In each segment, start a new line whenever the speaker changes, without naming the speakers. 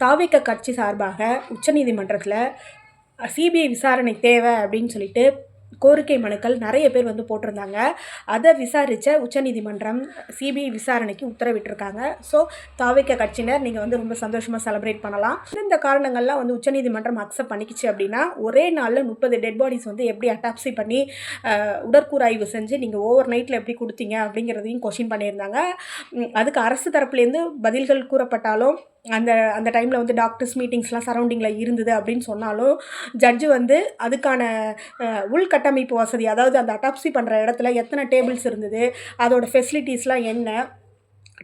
தாவிக்க கட்சி சார்பாக உச்சநீதிமன்றத்தில் சிபிஐ விசாரணை தேவை அப்படின்னு சொல்லிட்டு கோரிக்கை மனுக்கள் நிறைய பேர் வந்து போட்டிருந்தாங்க. அதை விசாரித்த உச்சநீதிமன்றம் சிபிஐ விசாரணைக்கு உத்தரவிட்டிருக்காங்க. ஸோ தாவிக்க கட்சியினர் நீங்கள் வந்து ரொம்ப சந்தோஷமாக செலிப்ரேட் பண்ணலாம். இந்த காரணங்கள்லாம் வந்து உச்சநீதிமன்றம் அக்செப்ட் பண்ணிக்கிச்சு அப்படின்னா ஒரே நாளில் முப்பது டெட் பாடிஸ் வந்து எப்படி அட்டாப்சி பண்ணி உடற்கூராய்வு உடற்கூறாய்வு செஞ்சு நீங்கள் ஓவர் நைட்டில் எப்படி கொடுத்தீங்க அப்படிங்கிறதையும் கொஷின் பண்ணியிருந்தாங்க. அதுக்கு அரசு தரப்புலேருந்து பதில்கள் கூறப்பட்டாலும் அந்த அந்த டைமில் வந்து டாக்டர்ஸ் மீட்டிங்ஸ்லாம் சரௌண்டிங்கில் இருந்தது அப்படின்னு சொன்னாலும் ஜட்ஜு வந்து அதுக்கான உள்கட்டமைப்பு வசதி அதாவது அந்த அட்டாப்சி பண்ணுற இடத்துல எத்தனை டேபிள்ஸ் இருந்தது அதோடய ஃபெசிலிட்டிஸ்லாம் என்ன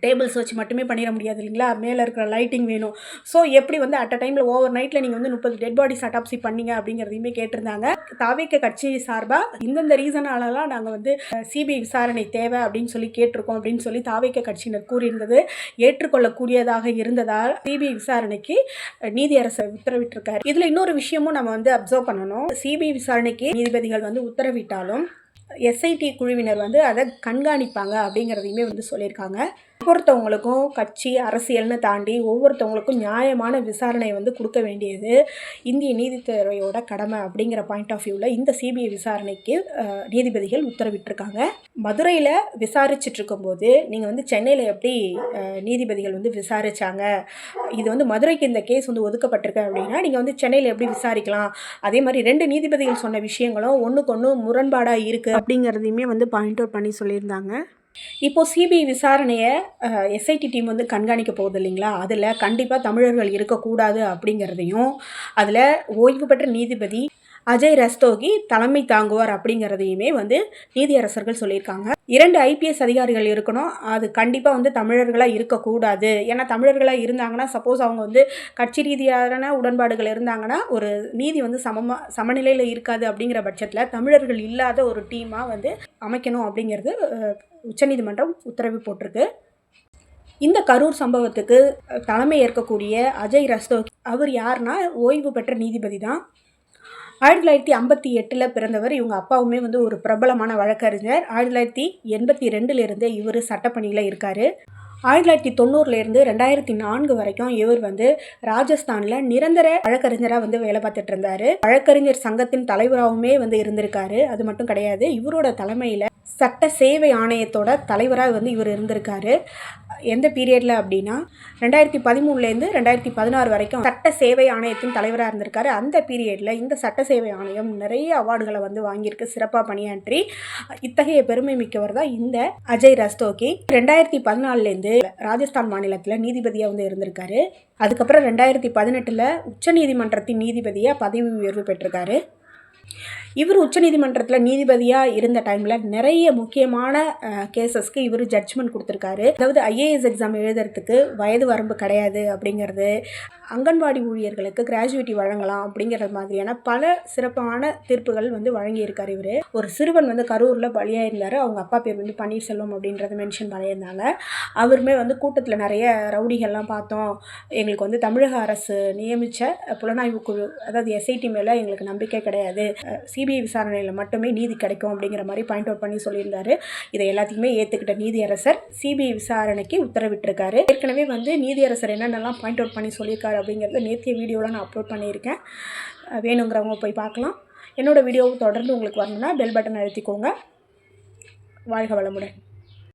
டேபிள்ஸ் வச்சு மட்டுமே பண்ணிட முடியாது இல்லைங்களா? மேலே இருக்கிற லைட்டிங் வேணும். ஸோ எப்படி வந்து அட் அ டைமில் ஓவர் நைட்டில் நீங்கள் வந்து முப்பது டெட் பாடிஸ் அட்டாப்சி பண்ணீங்க அப்படிங்கிறதையுமே கேட்டிருந்தாங்க. தாவேக்க கட்சி சார்பாக இந்தந்த ரீசனாலலாம் நாங்கள் வந்து சிபிஐ விசாரணை தேவை அப்படின்னு சொல்லி கேட்டிருக்கோம் அப்படின்னு சொல்லி தாவேக்க கட்சியினர் கூறியிருந்தது. ஏற்றுக்கொள்ளக்கூடியதாக இருந்ததால் சிபிஐ விசாரணைக்கு நீதியரசர் உத்தரவிட்டிருக்காரு. இதில் இன்னொரு விஷயமும் நம்ம வந்து அப்சர்வ் பண்ணணும். சிபிஐ விசாரணைக்கு நீதிபதிகள் வந்து உத்தரவிட்டாலும் எஸ்ஐடி குழுவினர் வந்து அதை கண்காணிப்பாங்க அப்படிங்கிறதையுமே வந்து சொல்லியிருக்காங்க. ஒவ்வொருத்தவங்களுக்கும் கட்சி அரசியல்னு தாண்டி ஒவ்வொருத்தவங்களுக்கும் நியாயமான விசாரணை வந்து கொடுக்க வேண்டியது இந்திய நீதித்துறையோட கடமை அப்படிங்கிற பாயிண்ட் ஆஃப் வியூவில் இந்த சிபிஐ விசாரணைக்கு நீதிபதிகள் உத்தரவிட்டிருக்காங்க. மதுரையில் விசாரிச்சுட்டு இருக்கும்போது நீங்கள் வந்து சென்னையில் எப்படி நீதிபதிகள் வந்து விசாரிச்சாங்க? இது வந்து மதுரைக்கு இந்த கேஸ் வந்து ஒதுக்கப்பட்டிருக்கு அப்படின்னா நீங்கள் வந்து சென்னையில் எப்படி விசாரிக்கலாம்? அதே மாதிரி ரெண்டு நீதிபதிகள் சொன்ன விஷயங்களும் ஒன்றுக்கு ஒன்று முரண்பாடாக இருக்குது அப்படிங்கிறதையுமே வந்து பாயிண்ட் அவுட் பண்ணி சொல்லியிருந்தாங்க. இப்போது சிபிஐ விசாரணையை எஸ்ஐடி டீம் வந்து கண்காணிக்க போகுது இல்லைங்களா? அதில் கண்டிப்பாக தமிழர்கள் இருக்கக்கூடாது அப்படிங்கிறதையும் அதில் ஓய்வு பெற்ற நீதிபதி அஜய் ரஸ்தோகி தலைமை தாங்குவார் அப்படிங்கிறதையுமே வந்து நீதியரசர்கள் சொல்லியிருக்காங்க. இரண்டு ஐபிஎஸ் அதிகாரிகள் இருக்கணும். அது கண்டிப்பாக வந்து தமிழர்களாக இருக்கக்கூடாது. ஏன்னா தமிழர்களாக இருந்தாங்கன்னா சப்போஸ் அவங்க வந்து கட்சி ரீதியான உடன்பாடுகள் இருந்தாங்கன்னா ஒரு நீதி வந்து சமமாக சமநிலையில் இருக்காது அப்படிங்கிற பட்சத்தில் தமிழர்கள் இல்லாத ஒரு டீமாக வந்து அமைக்கணும் அப்படிங்கிறது உச்சநீதிமன்றம் உத்தரவு போட்டிருக்கு. இந்த கரூர் சம்பவத்துக்கு தலைமை ஏற்கக்கூடிய அஜய் ரஸ்தோகி அவர் யாருன்னா ஓய்வு பெற்ற நீதிபதி தான். ஆயிரத்தி தொள்ளாயிரத்தி ஐம்பத்தி எட்டில் பிறந்தவர் இவங்க அப்பாவுமே வந்து ஒரு பிரபலமான வழக்கறிஞர். ஆயிரத்தி தொள்ளாயிரத்தி எண்பத்தி ரெண்டுலேருந்தே இவர் சட்டப்பணியில் இருக்கார். ஆயிரத்தி தொள்ளாயிரத்தி தொண்ணூறுலேருந்து ரெண்டாயிரத்தி நான்கு வரைக்கும் இவர் வந்து ராஜஸ்தானில் நிரந்தர வழக்கறிஞராக வந்து வேலை பார்த்துட்டு இருந்தார். வழக்கறிஞர் சங்கத்தின் தலைவராகவுமே வந்து இருந்திருக்காரு. அது மட்டும் கிடையாது இவரோட தலைமையில் சட்ட சேவை ஆணையத்தோட தலைவராக வந்து இவர் இருந்திருக்காரு. எந்த பீரியடில் அப்படின்னா ரெண்டாயிரத்தி பதிமூணுலேருந்து ரெண்டாயிரத்தி பதினாறு வரைக்கும் சட்ட சேவை ஆணையத்தின் தலைவராக இருந்திருக்காரு. அந்த பீரியடில் இந்த சட்ட சேவை ஆணையம் நிறைய அவார்டுகளை வந்து வாங்கியிருக்கு. சிறப்பாக பணியாற்றி இத்தகைய பெருமை மிக்கவர் தான் இந்த அஜய் ரஸ்தோகி. ரெண்டாயிரத்தி பதினாலுலேருந்து ராஜஸ்தான் மாநிலத்தில் நீதிபதியாக வந்து இருந்திருக்காரு. அதுக்கப்புறம் ரெண்டாயிரத்தி பதினெட்டில் உச்சநீதிமன்றத்தின் நீதிபதியாக பதவி உயர்வு பெற்றிருக்காரு. இவர் உச்சநீதிமன்றத்தில் நீதிபதியாக இருந்த டைமில் நிறைய முக்கியமான கேசஸ்க்கு இவர் ஜட்ஜ்மெண்ட் கொடுத்துருக்காரு. அதாவது ஐஏஎஸ் எக்ஸாம் எழுதுறதுக்கு வயது வரம்பு கிடையாது அப்படிங்கிறது அங்கன்வாடி ஊழியர்களுக்கு கிராஜுவேட்டி வழங்கலாம் அப்படிங்கிறது மாதிரியான பல சிறப்பான தீர்ப்புகள் வந்து வழங்கியிருக்கார் இவர். ஒரு சிறுவன் வந்து கரூரில் பலியாக இருந்தார் அவங்க அப்பா பேர் வந்து பன்னீர்செல்வம் அப்படின்றத மென்ஷன் பண்ணியிருந்தாங்க. அவருமே வந்து கூட்டத்தில் நிறைய ரவுடிகள்லாம் பார்த்தோம். எங்களுக்கு வந்து தமிழக அரசு நியமித்த புலனாய்வு குழு அதாவது எஸ்ஐடி மேலே எங்களுக்கு நம்பிக்கை கிடையாது. சிபிஐ விசாரணையில் மட்டுமே நீதி கிடைக்கும் அப்படிங்கிற மாதிரி பாயிண்ட் அவுட் பண்ணி சொல்லியிருந்தாரு. இதை எல்லாத்தையுமே ஏற்றுக்கிட்ட நீதியரசர் சிபிஐ விசாரணைக்கு உத்தரவிட்டிருக்காரு. ஏற்கனவே வந்து நீதியரசர் என்னென்னலாம் பாயிண்ட் அவுட் பண்ணி சொல்லியிருக்காரு அப்படிங்கிறத நேற்றைய வீடியோவில் நான் அப்லோட் பண்ணியிருக்கேன். வேணுங்கிறவங்க போய் பார்க்கலாம். என்னோடய வீடியோவும் தொடர்ந்து உங்களுக்கு வரணும்னா பெல் பட்டன் அழுத்திக்கோங்க. வாழ்க வளமுடன்.